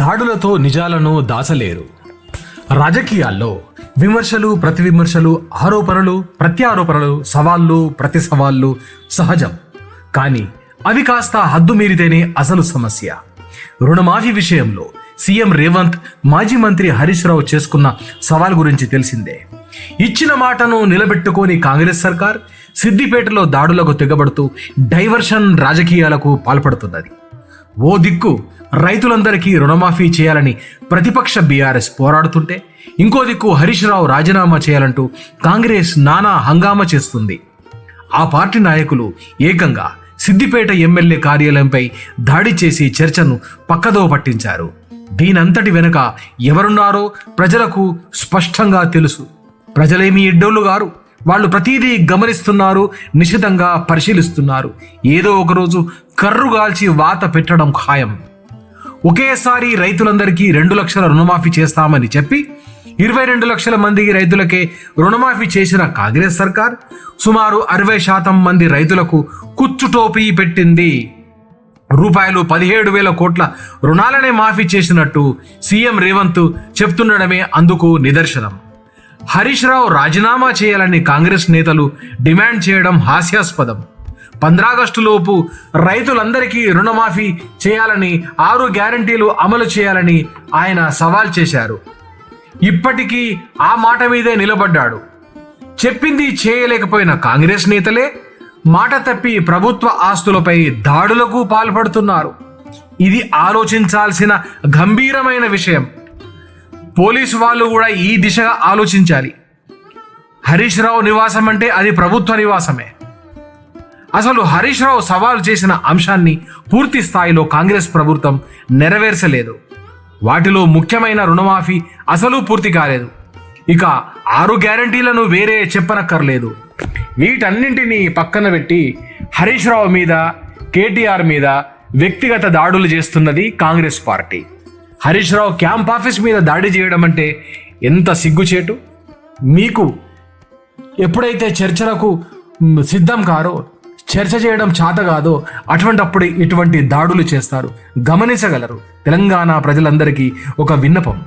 దాడులతో నిజాలను దాచలేరు. రాజకీయాల్లో విమర్శలు ప్రతి విమర్శలు ఆరోపణలు ప్రత్యారోపణలు సవాళ్ళు ప్రతి సవాళ్ళు సహజం. కానీ అవి కాస్త హద్దు మీరితేనే అసలు సమస్య. రుణమాఫీ విషయంలో సీఎం రేవంత్ మాజీ మంత్రి హరీష్ రావు చేసుకున్న సవాల్ గురించి తెలిసిందే. ఇచ్చిన మాటను నిలబెట్టుకొని కాంగ్రెస్ సర్కార్ సిద్దిపేటలో దాడులకు తెగబడుతూ డైవర్షన్ రాజకీయాలకు పాల్పడుతున్నది. ఓ దిక్కు రైతులందరికీ రుణమాఫీ చేయాలని ప్రతిపక్ష బీఆర్ఎస్ పోరాడుతుంటే ఇంకో దిక్కు హరీష్ రావు రాజీనామా చేయాలంటూ కాంగ్రెస్ నానా హంగామా చేస్తుంది. ఆ పార్టీ నాయకులు ఏకంగా సిద్దిపేట ఎమ్మెల్యే కార్యాలయంపై దాడి చేసి చర్చను పక్కదో పట్టించారు. దీనంతటి వెనుక ఎవరున్నారో ప్రజలకు స్పష్టంగా తెలుసు. ప్రజలేమీ ఎడ్డోళ్ళు గారు వాళ్ళు ప్రతిదీ గమనిస్తున్నారు నిశితంగా పరిశీలిస్తున్నారు. ఏదో ఒకరోజు కర్రుగాల్చి వాత పెట్టడం ఖాయం. ఒకేసారి రైతులందరికీ రెండు లక్షల రుణమాఫీ చేస్తామని చెప్పి ఇరవై రెండు లక్షల మంది రైతులకే రుణమాఫీ చేసిన కాంగ్రెస్ సర్కార్ సుమారు అరవై శాతం మంది రైతులకు కుచ్చుటోపీ పెట్టింది. రూపాయలు పదిహేడు వేల కోట్ల రుణాలనే మాఫీ చేసినట్టు సీఎం రేవంత్ చెప్తుండడమే అందుకు నిదర్శనం. హరీష్ రావు రాజీనామా చేయాలని కాంగ్రెస్ నేతలు డిమాండ్ చేయడం హాస్యాస్పదం. పంద్రాగస్టులోపు రైతులందరికీ రుణమాఫీ చేయాలని ఆరు గ్యారంటీలు అమలు చేయాలని ఆయన సవాల్ చేశారు. ఇప్పటికీ ఆ మాట మీదే నిలబడ్డాడు. చెప్పింది చేయలేకపోయిన కాంగ్రెస్ నేతలే మాట తప్పి ప్రభుత్వ ఆస్తులపై దాడులకు పాల్పడుతున్నారు. ఇది ఆలోచించాల్సిన గంభీరమైన విషయం. పోలీసు వాళ్ళు కూడా ఈ దిశగా ఆలోచించాలి. హరీష్ రావు నివాసం అంటే అది ప్రభుత్వ నివాసమే. అసలు హరీష్ రావు సవాల్ చేసిన అంశాన్ని పూర్తి స్థాయిలో కాంగ్రెస్ ప్రభుత్వం నెరవేర్చలేదు. వాటిలో ముఖ్యమైన రుణమాఫీ అసలు పూర్తి కాలేదు. ఇక ఆరు గ్యారంటీలను వేరే చెప్పనక్కర్లేదు. వీటన్నింటినీ పక్కన పెట్టి హరీష్ రావు మీద కేటీఆర్ మీద వ్యక్తిగత దాడులు చేస్తున్నది Congress party. Harish Rao camp office మీద దాడి చేయడం అంటే ఎంత సిగ్గుచేటు? మీకు ఎప్పుడైతే చర్చలకు సిద్ధం కారో చర్చ చేయడం చేత కాదో అటువంటిప్పుడు ఇటువంటి దాడులు చేస్తారు. గమనించగలరు. తెలంగాణ ప్రజలందరికీ ఒక విన్నపం.